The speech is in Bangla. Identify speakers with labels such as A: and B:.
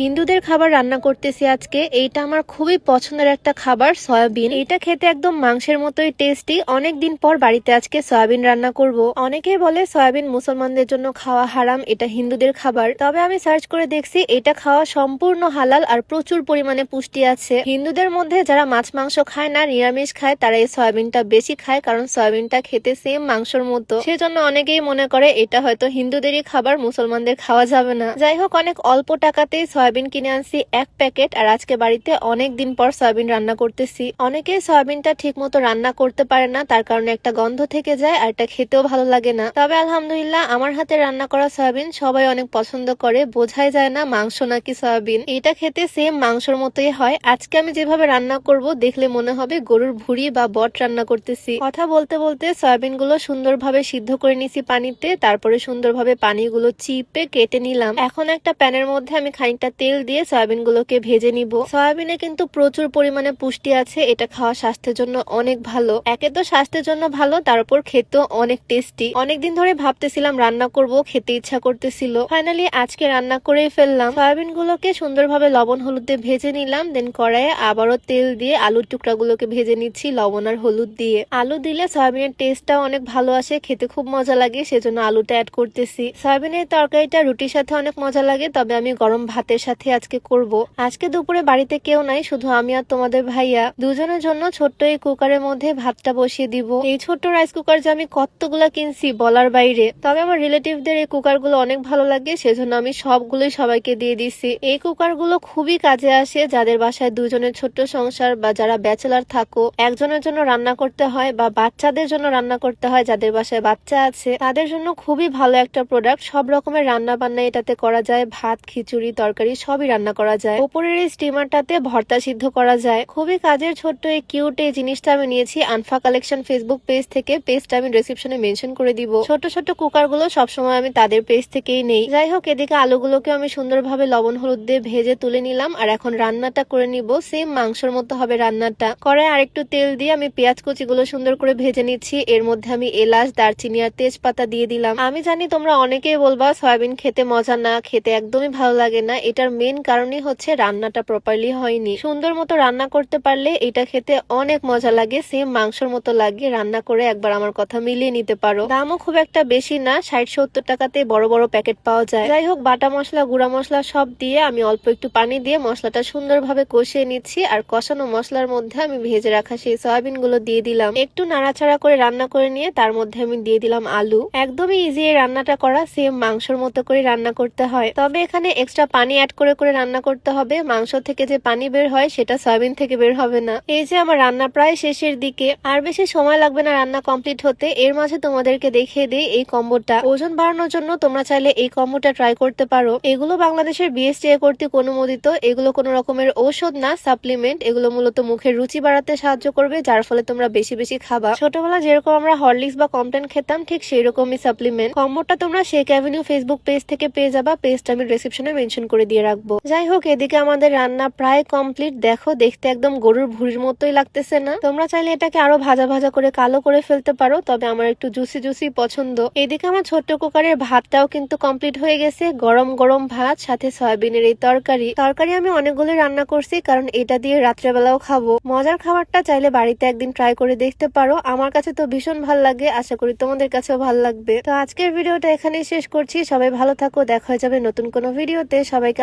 A: হিন্দুদের খাবার রান্না করতেছি আজকে। এইটা আমার খুবই পছন্দের একটা খাবার, সয়াবিন। এটা খেতে একদম মাংসের মতোই টেস্টি অনেক দিন পর বাড়িতে আজকে সয়াবিন রান্না করব। অনেকেই বলে সয়াবিন মুসলমানদের জন্য খাওয়া হারাম, এটা হিন্দুদের খাবার। তবে আমি সার্চ করে দেখছি, এটা খাওয়া সম্পূর্ণ হালাল আর প্রচুর পরিমাণে পুষ্টি আছে। হিন্দুদের মধ্যে যারা মাছ মাংস খায় না, নিরামিষ খায়, তারা এই সয়াবিনটা বেশি খায় কারণ সয়াবিনটা খেতে সেম মাংসর মতো। সেজন্য অনেকেই মনে করে, এটা হয়তো হিন্দুদেরই খাবার, মুসলমানদের খাওয়া যাবে না। যাই হোক, অনেক অল্প টাকাতেই সয়াবিন কিনে আনছি, এক প্যাকেট। আর আজকে বাড়িতে অনেক দিন পর সয়াবিন রান্না করতেছি। অনেকেই সয়াবিনটা ঠিক মতো রান্না করতে পারে না, তার কারণে একটা গন্ধ থেকে যায় আর এটা খেতেও ভালো লাগে না। তবে আলহামদুলিল্লাহ, আমার হাতে রান্না করা সয়াবিন সবাই অনেক পছন্দ করে, বোঝাই যায় না মাংস নাকি সয়াবিন। এটা খেতে সেম মাংসর মতোই হয়। আজকে আমি যেভাবে রান্না করব, দেখলে মনে হবে গরুর ভুড়ি বা বট রান্না করতেছি। কথা বলতে বলতে সয়াবিনগুলো সুন্দরভাবে সিদ্ধ করে নিছি পানিতে, তারপরে সুন্দরভাবে পানিগুলো চিপে কেটে নিলাম। এখন একটা প্যানের মধ্যে আমি খানিকটা তেল দিয়ে সয়াবিন গুলোকে ভেজে নিব। সয়াবিনে কিন্তু প্রচুর পরিমাণে পুষ্টি আছে, এটা খাওয়া স্বাস্থ্যের জন্য অনেক ভালো। একে তো স্বাস্থ্যের জন্য ভালো, তার উপর খেতেও অনেক টেস্টি অনেকদিন ধরে ভাবতেছিলাম রান্না করব, খেতে ইচ্ছা করতেছিল। ফাইনালি আজকে রান্না করেই ফেললাম। সয়াবিন গুলোকে সুন্দরভাবে লবণ হলুদ দিয়ে ভেজে নিলাম দেন কড়াইয়ে আবারও তেল দিয়ে আলুর টুকরাগুলোকে ভেজে নিচ্ছি লবণ আর হলুদ দিয়ে। আলু দিলে সয়াবিনের টেস্টটা অনেক ভালো আসে, খেতে খুব মজা লাগে, সেজন্য আলুটা অ্যাড করতেছি। সয়াবিনের তরকারিটা রুটির সাথে অনেক মজা লাগে, তবে আমি গরম ভাতের সাথে আজকে করব। আজকে দুপুরে বাড়িতে কেউ নাই, শুধু আমি আর তোমাদের ভাইয়া। দুজনের জন্য ছোট্ট এই কুকারের মধ্যে ভাতটা বসিয়ে দিব। এই ছোট্ট রাইস কুকার যে আমি কতগুলা কিনছি বলার বাইরে, তবে আমার রিলেটিভদের এই কুকারগুলো অনেক ভালো লাগে, সেজন্য আমি সবগুলোই সবাইকে দিয়ে দিছি। এই কুকারগুলো খুবই কাজে আসে যাদের বাসায় দুজনের ছোট্ট সংসার বা যারা ব্যাচেলার থাকো, একজনের জন্য রান্না করতে হয় বা বাচ্চাদের জন্য রান্না করতে হয় যাদের বাসায় বাচ্চা আছে, তাদের জন্য খুবই ভালো একটা প্রোডাক্ট সব রকমের রান্না বান্না এটাতে করা যায়, ভাত, খিচুড়ি, তরকারি সবই রান্না করা যায়। উপরের এই স্টিমারটাতে ভর্তা সিদ্ধ করা যায়। খুবই কাজের ছোট্ট এই কিউট এই জিনিসটা আমি নিয়েছি। আনফা কালেকশন ফেসবুক পেজ থেকে পেজটা আমি ডিসক্রিপশনে মেনশন করে দিব। ছোট ছোট কুকারগুলো সবসময় আমি তাদের পেজ থেকেই নেই। যাই হোক, এদিকে আলুগুলোকে আমি সুন্দরভাবে লবণ হলুদ দিয়ে ভেজে তুলে নিলাম। আর এখন রান্নাটা করে নিব। সেম মাংসর মতো হবে রান্নাটা। কড়াই আরেকটু তেল দিয়ে আমি পেঁয়াজ কুচিগুলো সুন্দর করে ভেজে নিচ্ছি। এর মধ্যে আমি এলাচ, দারচিনি আর তেজপাতা দিয়ে দিলাম। আমি জানি তোমরা অনেকেই বলবা, সয়াবিন খেতে মজা না, খেতে একদমই ভালো লাগে না। এটার মেন কারণই হচ্ছে রান্নাটা প্রপারলি হয়নি। সুন্দর মতো রান্না করতে পারলে এটা খেতে অনেক মজা লাগে সেম মাংসর মতো লাগে। রান্না করে একবার আমার কথা মিলিয়ে নিতে পারো। দামও খুব একটা বেশি না, ষাট সত্তর টাকাতে বড় বড় প্যাকেট পাওয়া যায়। যাই হোক, বাটা মশলা, গুঁড়া মশলা সব দিয়ে আমি অল্প একটু পানি দিয়ে মশলাটা সুন্দরভাবে কষিয়ে নিচ্ছি আর কষানো মশলার মধ্যে আমি ভেজে রাখা সেই সয়াবিনগুলো দিয়ে দিলাম। একটু নাড়াচাড়া করে রান্না করে নিয়ে তার মধ্যে আমি দিয়ে দিলাম আলু। একদমই ইজি রান্নাটা করা সেম মাংসর মতো করে রান্না করতে হয়। তবে এখানে এক্সট্রা পানি অ্যাড করে করে রান্না করতে হবে। মাংস থেকে যে পানি বের হয়, সেটা সয়াবিন থেকে বের হবে না। এই যে আমার রান্না প্রায় শেষের দিকে, আর বেশি সময় লাগবে না রান্না কমপ্লিট হতে। এর মাঝে তোমাদেরকে দেখিয়ে দিই এই কম্বোটা। ওজন বাড়ানোর জন্য তোমরা চাইলে এই কম্বোটা ট্রাই করতে পারো। এগুলো বাংলাদেশের বিএসটিআই কর্তৃক অনুমোদিত। এগুলো কোনো রকমের ঔষধ না সাপ্লিমেন্ট এগুলো মূলত মুখের রুচি বাড়াতে সাহায্য করবে, যার ফলে তোমরা বেশি বেশি খাবা। ছোটবেলা যেরকম আমরা হরলিক্স বা কমপ্লেন খেতাম, ঠিক সেই রকমই সাপ্লিমেন্ট কম্বোটা তোমরা শেখ অ্যাভিনিউ ফেসবুক পেজ থেকে পেয়ে যাবা। পেজটা আমি ডিসক্রিপশনে মেনশন করে দিয়ে রাখব। যাই হোক এদিকে আমাদের রান্না প্রায় কমপ্লিট দেখো, দেখতে একদম গরুর ভুড়ির মতোই লাগতেছে না। তোমরা চাইলে এটাকে আরও ভাজা ভাজা করে কালো করে ফেলতে পারো, তবে আমার একটু জুসি জুসি পছন্দ। এদিকে আমার ছোট্ট কুকারের ভাতটাও কিন্তু কমপ্লিট হয়ে গেছে। গরম গরম ভাত, সাথে সয়াবিনের এই তরকারি। তরকারি আমি অনেকগুলো রান্না করছি, কারণ এটা দিয়ে রাত্রেবেলাও খাব। মজার খাবারটা চাইলে বাড়িতে একদিন ট্রাই করে দেখতে পারো। আমার কাছে তো ভীষণ ভালো লাগে, আশা করি তোমাদের কাছেও ভালো লাগবে। তো আজকের ভিডিওটা এখানেই শেষ করছি। সবাই ভালো থাকো, দেখা হয়ে যাবে নতুন কোনো ভিডিওতে। সবাইকে